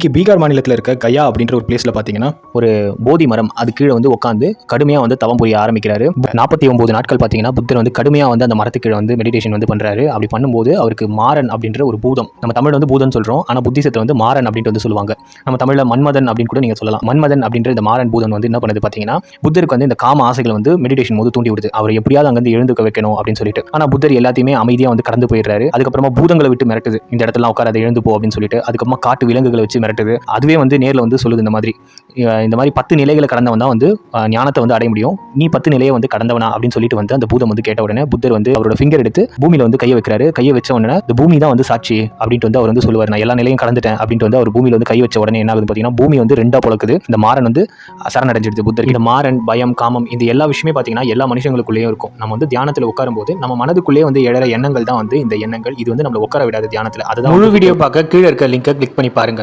இன்னைக்கு பீகார் மாநிலத்தில் இருக்க கயா அப்படின்ற ஒரு பிளேஸில் பார்த்தீங்கன்னா ஒரு போதி மரம் அது கீழே வந்து உட்காந்து கடுமையாக வந்து தவம் புரிய ஆரம்பிக்கிறாரு. நாற்பத்தி ஒம்பது நாட்கள் பார்த்தீங்கன்னா புத்தர் வந்து கடுமையாக வந்து அந்த மரத்து கீழே வந்து மெடிடேஷன் வந்து பண்ணுறாரு அப்படி பண்ணும்போது அவருக்கு மாறன் அப்படின்ற ஒரு பூதம் நம்ம தமிழ் வந்து பூதம் சொல்கிறோம் ஆனால் புத்திசத்தில் வந்து மாறன் அப்படின்ட்டு வந்து சொல்லுவாங்க. நம்ம தமிழில் மன்மதன் அப்படின்னு கூட நீங்கள் சொல்லலாம். மன்மதன் அப்படின்ற இந்த மாறன் பூதன் வந்து என்ன பண்ணுது பார்த்தீங்கன்னா புத்தருக்கு வந்து இந்த காம ஆசைகளை வந்து மெடிடேஷன் போது தூண்டி விடுது. அவர் எப்படியாவது அங்கேருந்து எழுந்துக்க வைக்கணும் அப்படின்னு சொல்லிட்டு. ஆனால் புத்தர் எல்லாத்தையுமே அமைதியாக வந்து கடந்து போயிடுறாரு. அதுக்கப்புறமா பூதங்களை விட்டு மிரட்டுது. இந்த இடத்துல உட்கார அதை எழுந்து போ அப்படின்னு சொல்லிட்டு. அதுக்கப்புறமா காட்டு விலங்குகளை வச்சு மிரட்டுது அதுவே வந்து நேரில் வந்து சொல்லுது இந்த மாதிரி. இந்த மாதிரி பத்து நிலைகளை கடந்தவன் தான் வந்து ஞானத்தை வந்து அடைய முடியும். நீ பத்து நிலையை வந்து கடந்தவனா அப்படின்னு சொல்லிட்டு வந்து அந்த பூதம் வந்து கேட்ட உடனே புத்தர் வந்து அவரோட ஃபிங்கர் எடுத்து பூமியில வந்து கையை வைக்கிறாரு. கையை வச்ச உடனே இந்த பூமி தான் வந்து சாட்சி அப்படின்ட்டு வந்து அவர் வந்து சொல்லுவார். நான் எல்லா நிலையும் கடந்துட்டேன் அப்படின்ட்டு வந்து அவர் பூமியில வந்து கை வச்ச உடனே என்ன ஆகுது பார்த்தீங்கன்னா பூமி வந்து ரெண்டா பொழக்குது. இந்த மாறன் வந்து சரணடைஞ்சிடுது புத்தர் இந்த மாறன் பயம் காமம் இந்த எல்லா விஷயமே பார்த்தீங்கன்னா எல்லா மனுஷங்களுக்குள்ளேயும் இருக்கும். நம்ம வந்து தியானத்தில் உட்காரும்போது நம்ம மனதுக்குள்ளே வந்து எழற எண்ணங்கள் தான் வந்து இந்த எண்ணங்கள். இது வந்து நம்மளை உட்கார விடாது தியானத்தில். அதுதான் முழு வீடியோ பார்க்க கீழே இருக்க லிங்கை கிளிக் பண்ணி பாருங்க.